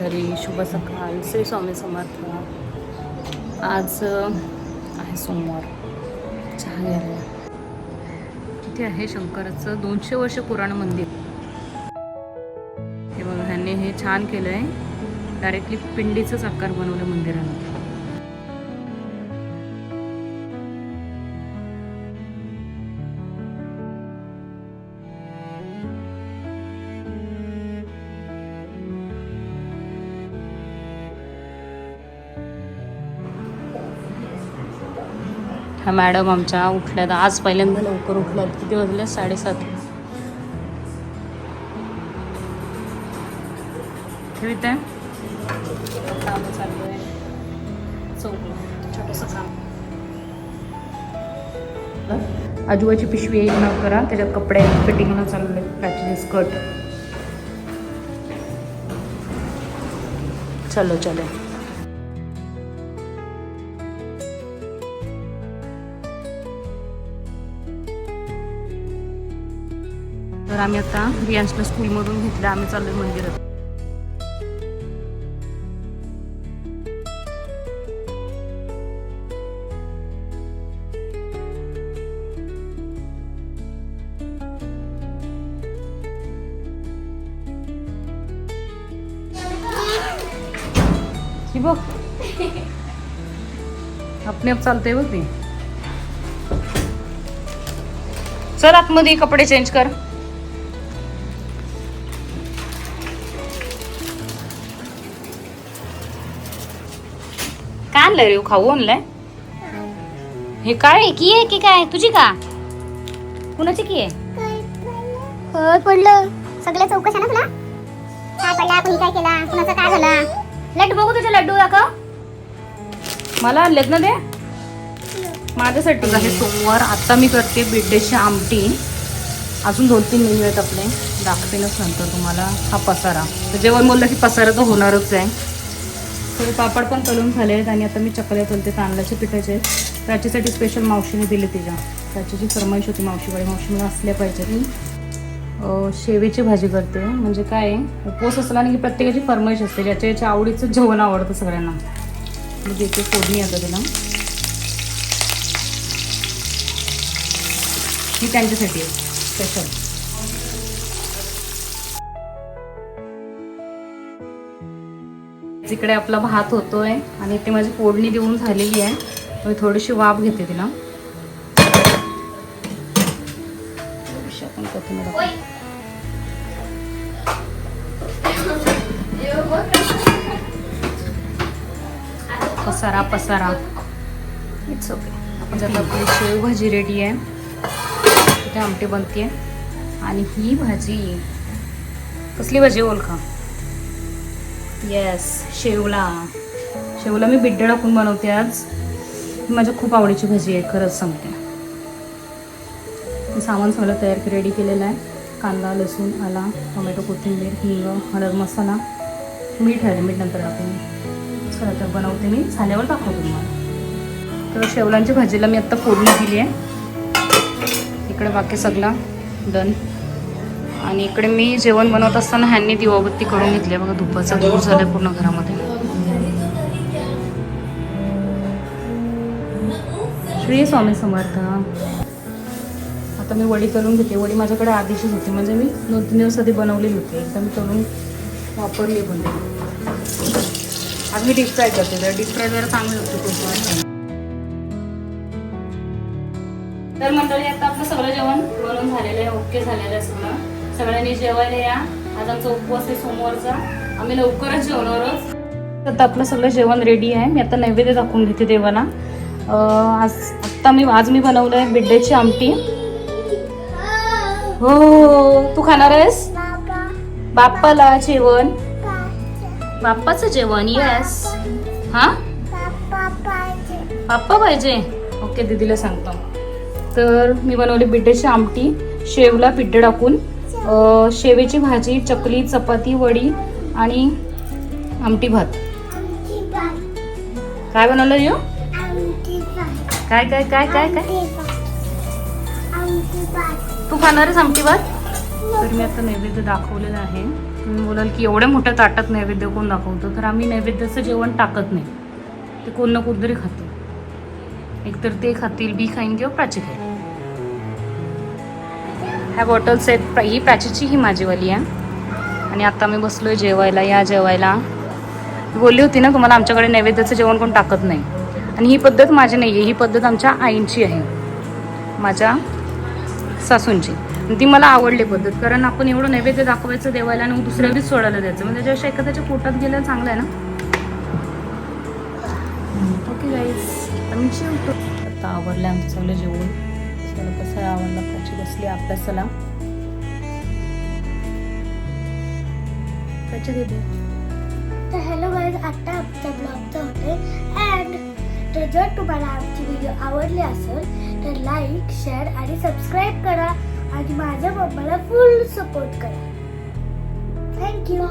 पंढरी शुभ सकाळ श्री स्वामी समर्थ. आज आहे सोमवार. चहा घ्यायला. इथे आहे शंकराचं दोनशे वर्ष पुराण मंदिर. हे बघा ह्यांनी हे छान केलं आहे डायरेक्टली पिंडीचंच आकार बनवलं मंदिरानं. ह्या मॅडम आमच्या उठल्यात. आज पहिल्यांदा लवकर उठल्यात किती वाजले? साडेसात. ठेवीत आहे? काम चालू आहे चौक छोटंसं काम आजूबाची पिशवी येईल ना करा. त्याच्यात कपडे फिटिंगला चालू आहे पॅचेस स्कर्ट. चलो चलो. तर आम्ही आता रियांशला स्कूलमधून घेतलं आम्ही चाललोय मंदिरात. ही बघ. आपणे आप चालतंय बघ ती. चल आतमध्ये कपडे चेंज कर. काय आणलंय रे? खाऊ आणलंय? हे काय? की आहे की काय? तुझी का? कुणाची की आहे? हो पडलं. सगळ्या चौकशा ना तुला? काय पडला. कोणी काय केला? कुणाचं काय झालं? लड्डू बघू तुझे लड्डू दाखव. मला आणलेत ना ते? माझ्यासाठी. हे सोमवार. आता मी करते बिड्डेची आमटी. अजून दोन तीन मेनू आहेत आपले. दाखवेनच नंतर तुम्हाला. हा पसारा. तर जेवण बोललं की पसारा तर होणारच आहे. थोडे पापड पण तलून झाले आहेत आणि आता मी चकल्या तळते तांदळाच्या पिठाचे त्याच्यासाठी स्पेशल मावशीने दिले तिच्या. त्याची फरमाईश होती मावशीकडे. मावशी मला असल्या पाहिजे मी शेवेची भाजी करते. म्हणजे काय उपवास असला आणि की प्रत्येकाची फरमाईश असते. ज्याच्या याच्या आवडीचं जेवण आवडतं सगळ्यांना. मी देते फोडणी आता तिला. ही त्यांच्यासाठी आहे. स्पेशल इकडे आपला भात होतोय आणि ते माझी फोडणी देऊन झालेली आहे. मी थोडीशी वाफ घेते तिला. पसारा पसारा. इट्स ओके आपण आपली शेव भाजी रेडी आहे. इथे आमटी बनते आणि ही भाजी. कसली भाजी का येस शेवला. शेवला मी बिड्डे टाकून बनवते आज. ही माझ्या खूप आवडीची भाजी आहे खरंच सांगते. सामान सगळं तयार रेडी केलेलं आहे. कांदा लसूण आला टोमॅटो कोथिंबीर हिंग हळद मसाला. मीठ आहे मीठ नंतर टाकून. चला तर बनवते मी. झाल्यावर दाखवते तुम्हाला. तर शेवलांच्या भाजीला मी आत्ता फोडणी दिली आहे. इकडे बाकी सगळं डन आणि इकडे मी जेवण बनवत असताना ह्यांनी दिवाबत्ती करून घेतली बघा धुपाचा धूर झालाय पूर्ण घरामध्ये. श्री स्वामी समर्थ. आता मी वडी तळून घेते. वडी माझ्याकडे आधीचीच होती. म्हणजे मी दोन तीन दिवस आधी बनवलेली होती. एकदा मी तळून वापरली पण. आज मी डीप फ्राय करते. तर डीप फ्राय जरा चांगली होती खूप तर मंडळी आता आपलं सगळं जेवण बनवून झालेलं आहे. ओके झालेलं आहे सगळं. सगळ्यांनी जेवायला या. आज आमचा उपवास आहे सोमवारचा. आम्ही लवकरच जेवणारच. आता आपलं सगळं जेवण रेडी आहे. मी आता नैवेद्य दाखवून घेते देवाला. आज आत्ता मी आज मी बनवलं आहे बिड्डेची आमटी. हो तू खाणार आहेस? बाप्पाला जेवण. बाप्पाचं जेवण येस हा? बाप्पा पाहिजे. ओके दीदीला सांगतो. तर मी बनवली बिड्डेची आमटी. शेवला पिठे टाकून. शेवेची भाजी चकली चपाती वडी आणि आमटी भात. काय बनवलं यो? काय काय काय काय काय? तू खाणार आहेस आमटी भात? तर मी आता नैवेद्य दाखवलेलं आहे. तुम्ही बोलाल की एवढ्या मोठ्या ताटात नैवेद्य कोण दाखवतो? तर आम्ही नैवेद्याचं जेवण टाकत नाही. ते कोण ना कोणतरी खातो. एकतर ते खातील बी खाईन किंवा प्राची खाईल ह्या बॉटल्स आहेत प्रा- ही प्राचीची ही माझीवाली आहे. आणि आता मी बसलो आहे जेवायला या जेवायला. बोलली होती ना तुम्हाला आमच्याकडे नैवेद्याचं जेवण कोण टाकत नाही. आणि ही पद्धत माझी नाही आहे ही पद्धत आमच्या आईंची आहे. माझ्या सासूंची. आणि ती मला आवडली पद्धत कारण आपण एवढं नैवेद्य दाखवायचं देवायला आणि मग दुसऱ्या दिवस सोडायला द्यायचं. म्हणजे त्याच्यापेक्षा एखाद्याच्या पोटात गेलं चांगलं आहे ना? ओके गाईज आम्ही जेवतो. आता आवडलं आमचं जेवण. कसं आवडलं त्याची अभ्यासाला. तर हॅलो गाईज आता आमच्या होते अँड तर जर तुम्हाला आमची व्हिडिओ आवडली असेल तर लाईक शेअर आणि सबस्क्राईब करा. आणि माझ्या मम्माला फुल सपोर्ट करा. थँक्यू